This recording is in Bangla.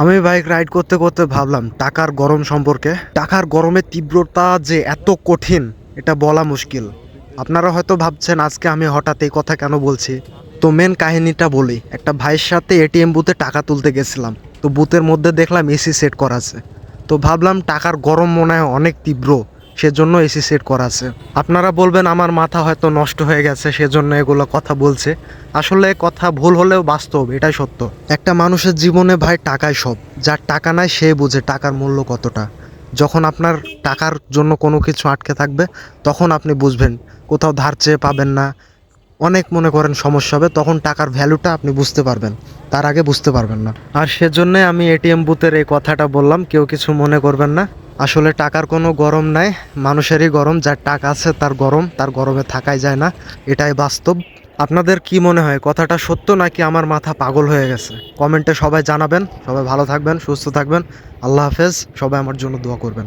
আমি বাইক রাইড করতে করতে ভাবলাম, টাকার গরম সম্পর্কে। টাকার গরমের তীব্রতা যে এত কঠিন, এটা বলা মুশকিল। আপনারা হয়তো ভাবছেন, আজকে আমি হঠাৎ এই কথা কেন বলছি? তো মেন কাহিনীটা বলি। একটা ভাইয়ের সাথে এটিএম বুথে টাকা তুলতে গেছিলাম। তো বুথের মধ্যে দেখলাম এসি সেট করা আছে। তো ভাবলাম, টাকার গরম মনে হয় অনেক তীব্র। সেজন্য এসি সেট করা আছে। আপনারা বলবেন, আমার মাথা হয়তো নষ্ট হয়ে গেছে, সেজন্য এগুলো কথা বলছে। আসলে কথা ভুল হলেও বাস্তব, এটাই সত্য। একটা মানুষের জীবনে ভাই টাকাই সব। যার টাকা নাই, সে বুঝে টাকার মূল্য কতটা। যখন আপনার টাকার জন্য কোনো কিছু আটকে থাকবে, তখন আপনি বুঝবেন, কোথাও ধার চেয়ে পাবেন না। অনেক মনে করেন সমস্যা হবে, তখন টাকার ভ্যালুটা আপনি বুঝতে পারবেন, তার আগে বুঝতে পারবেন না। আর সেজন্যে আমি এটিএম বুথের এই কথাটা বললাম, কেউ কিছু মনে করবেন না। আসলে টাকার কোনো গরম নাই, মানুষেরই গরম, যার টাকা আছে তার গরম, তার গরমে থাকাই যায় না, এটাই বাস্তব। আপনাদের কি মনে হয়, কথাটা সত্য নাকি আমার মাথা পাগল হয়ে গেছে? কমেন্টে সবাই জানাবেন, সবাই ভালো থাকবেন, সুস্থ থাকবেন, আল্লাহ হাফেজ, সবাই আমার জন্য দোয়া করবেন।